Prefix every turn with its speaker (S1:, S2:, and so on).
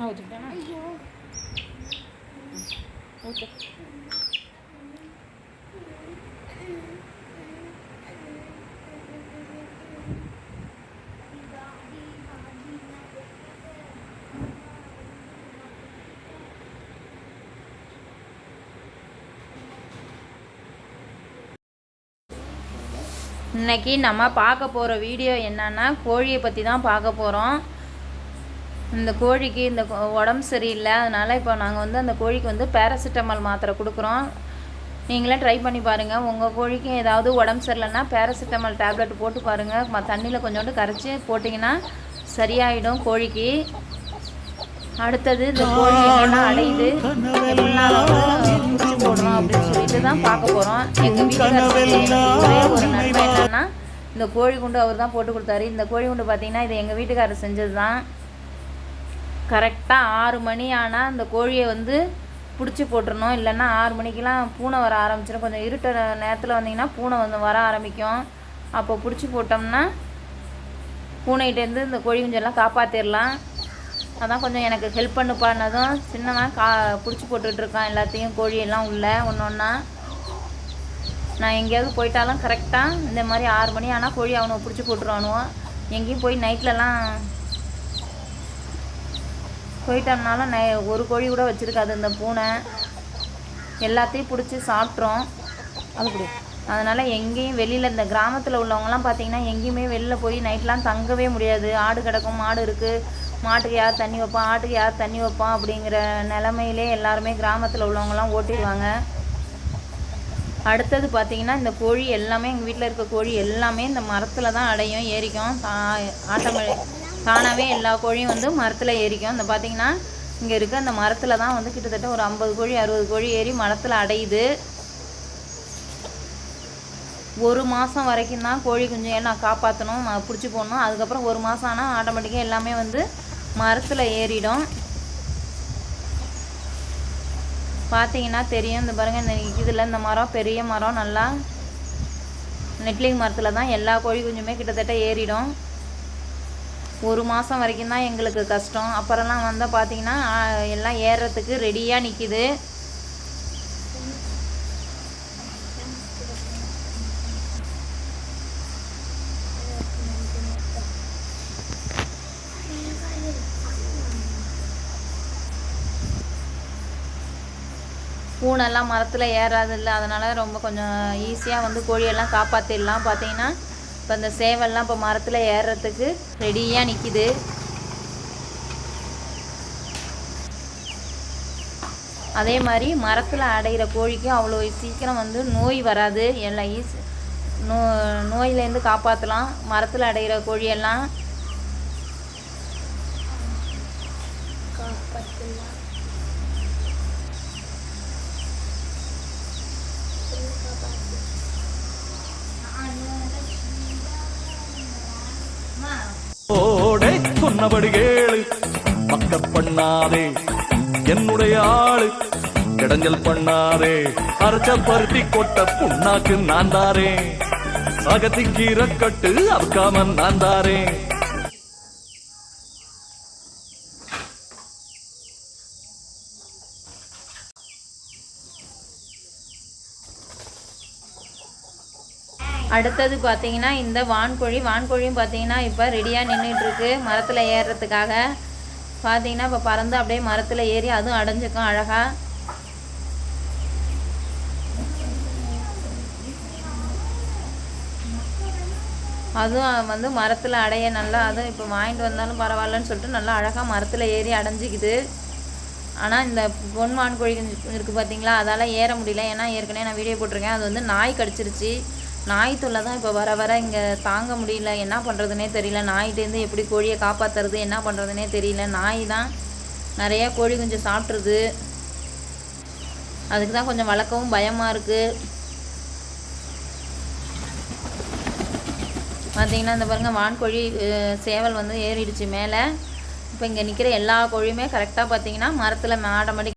S1: ಹೌದು ಓಕೆ
S2: இன்னைக்கு நம்ம பார்க்க போகிற வீடியோ என்னன்னா கோழியை பற்றி தான் பார்க்க போகிறோம் இந்த கோழிக்கு இந்த உடம்பு சரியில்லை அதனால் இப்போ நாங்கள் வந்து அந்த கோழிக்கு வந்து பேராசிட்டமால் மாத்திரை கொடுக்குறோம். நீங்களே ட்ரை பண்ணி பாருங்கள் உங்கள் கோழிக்கும் ஏதாவது உடம்பு சரியில்லைன்னா பேராசிட்டமால் டேப்லெட் போட்டு பாருங்கள் தண்ணியில் கொஞ்சோண்டு கரைச்சி போட்டிங்கன்னா சரியாயிடும் கோழிக்கு. அடுத்தது இந்த கோழி அடையுது. போடுறோம் அப்படின்னு சொல்லிட்டு தான் பார்க்க போகிறோம் எங்கள் வீட்டுக்காரருக்கு ஒரே ஒரு நன்மை என்னன்னா இந்த கோழி குண்டு அவர் தான் போட்டு கொடுத்தாரு. இந்த கோழி குண்டு பார்த்தீங்கன்னா இது எங்கள் வீட்டுக்காரர் செஞ்சது தான் கரெக்டாக ஆறு மணி ஆனால் அந்த கோழியை வந்து பிடிச்சி போட்டுருணும் இல்லைன்னா ஆறு மணிக்கெலாம் பூனை வர ஆரம்பிச்சிடும் கொஞ்சம் இருட்ட நேரத்தில் வந்தீங்கன்னா பூனை வந்து வர ஆரம்பிக்கும். அப்போ பிடிச்சி போட்டோம்னா பூனைகிட்டேருந்து இந்த கோழி குஞ்செல்லாம் காப்பாற்றிடலாம் அதான் கொஞ்சம் எனக்கு ஹெல்ப் பண்ணு பண்ணதும் சின்னவன் கா பிடிச்சி போட்டுட்ருக்கான் எல்லாத்தையும் கோழியெல்லாம் உள்ள ஒன்று ஒன்றா நான் எங்கேயாவது போயிட்டாலும் கரெக்டாக இந்த மாதிரி ஆறு மணி ஆனால் கோழி அவனை பிடிச்சி போட்டுருவானுவோம் எங்கேயும் போய் நைட்லலாம் போயிட்டோம்னாலும் நை ஒரு கோழி கூட வச்சுருக்காது. இந்த பூனை எல்லாத்தையும் பிடிச்சி சாப்பிட்றோம்.
S1: அப்படி
S2: அதனால் எங்கேயும் வெளியில் இந்த கிராமத்தில் உள்ளவங்கலாம் பார்த்திங்கன்னா எங்கேயுமே வெளியில் போய் நைட்லாம் தங்கவே முடியாது. ஆடு கிடக்கும் மாடு இருக்குது மாட்டுக்கு யார் தண்ணி வைப்பா? ஆட்டுக்கு யார் தண்ணி வைப்பா? அப்படிங்கிற நிலமையிலே எல்லாருமே கிராமத்தில் உள்ளவங்களாம் ஓட்டிடுவாங்க. அடுத்தது பார்த்திங்கன்னா இந்த கோழி எல்லாமே எங்கள் வீட்டில் இருக்க கோழி எல்லாமே இந்த மரத்தில் தான் அடையும் ஏறிக்கும் ஆட்டமழை தானாகவே எல்லா கோழியும் வந்து மரத்தில் ஏறிக்கும். இந்த பார்த்தீங்கன்னா இங்கே இருக்க அந்த மரத்தில் தான் வந்து கிட்டத்தட்ட ஒரு ஐம்பது கோழி அறுபது கோழி ஏறி மரத்தில் அடையுது. ஒரு மாதம் வரைக்கும் தான் கோழி குஞ்சு எல்லாம் காப்பாற்றணும் பிடிச்சி போடணும். அதுக்கப்புறம் ஒரு மாதம் ஆனால் ஆட்டோமேட்டிக்காக எல்லாமே வந்து மரத்தில் ஏறிடும். பார்த்தீங்கன்னா தெரியும். இந்த பாருங்கள் இந்த இதில் இந்த மரம் பெரிய மரம் நல்லா நெட்லிங் மரத்தில் தான் எல்லா கோழி குஞ்சுமே கிட்டத்தட்ட ஏறிடும். ஒரு மாதம் வரைக்கும் தான் எங்களுக்கு கஷ்டம். அப்புறம்லாம் வந்தால் பார்த்தீங்கன்னா எல்லாம் ஏறுறதுக்கு ரெடியாக நிற்கிது பூனெல்லாம் மரத்தில் ஏறாது இல்லை அதனால் ரொம்ப கொஞ்சம் ஈஸியாக வந்து கோழியெல்லாம் காப்பாற்றிடலாம் பார்த்தீங்கன்னா இப்போ அந்த சேவல்லாம் இப்போ மரத்தில் ஏறுறதுக்கு ரெடியாக நிற்கிது அதே மாதிரி மரத்தில் அடைகிற கோழிக்கும் அவ்வளோ சீக்கிரம் வந்து நோய் வராது. எல்லாம் ஈஸி நோ நோயிலேருந்து காப்பாற்றலாம் மரத்தில் அடைகிற கோழியெல்லாம் காப்பாற்றலாம்
S3: ஓடே சொன்னபடி கேளு. பக்க பண்ணாதே என்னுடைய ஆளு. கிடஞ்சல் பண்ணாதே அரைச்ச பருத்தி கொட்ட புண்ணாக்கு நான் தாரே அகத்திக்கீரை கட்டு அறுக்காம நான் தாரேன்.
S2: அடுத்தது பார்த்தீங்கன்னா இந்த வான்கோழி. வான்கோழியும் பார்த்தீங்கன்னா இப்போ ரெடியாக நின்றுட்டுருக்கு மரத்தில் ஏறுறதுக்காக. பார்த்தீங்கன்னா இப்போ பறந்து அப்படியே மரத்தில் ஏறி அதுவும் அடைஞ்சிக்கும் அழகாக அதுவும் வந்து மரத்தில் அடைய நல்லா அதுவும் இப்போ வாங்கிட்டு வந்தாலும் பரவாயில்லன்னு சொல்லிட்டு நல்லா அழகாக மரத்தில் ஏறி அடைஞ்சிக்குது. ஆனால் இந்த பொன் வான்கோழி இருக்குது பார்த்தீங்களா? அதால் ஏற முடியல. ஏன்னா ஏற்கனவே நான் வீடியோ போட்டிருக்கேன். அது வந்து நாய் கடிச்சிருச்சு. நாய் தொல்லை தான் இப்போ வர வர இங்கே தாங்க முடியல. என்ன பண்ணுறதுனே தெரியல. நாய்கிட்டேருந்து எப்படி கோழியை காப்பாற்றுறது என்ன பண்ணுறதுனே தெரியல. நாய் தான் நிறையா கோழி கொஞ்சம் சாப்பிட்ருது அதுக்கு தான் கொஞ்சம் வளர்க்கவும் பயமாக இருக்குது பார்த்தீங்கன்னா இந்த பாருங்கள் வான்கோழி சேவல் வந்து ஏறிடுச்சு மேலே. இப்போ இங்கே நிற்கிற எல்லா கோழியுமே கரெக்டாக பார்த்தீங்கன்னா மரத்தில் மாடமடி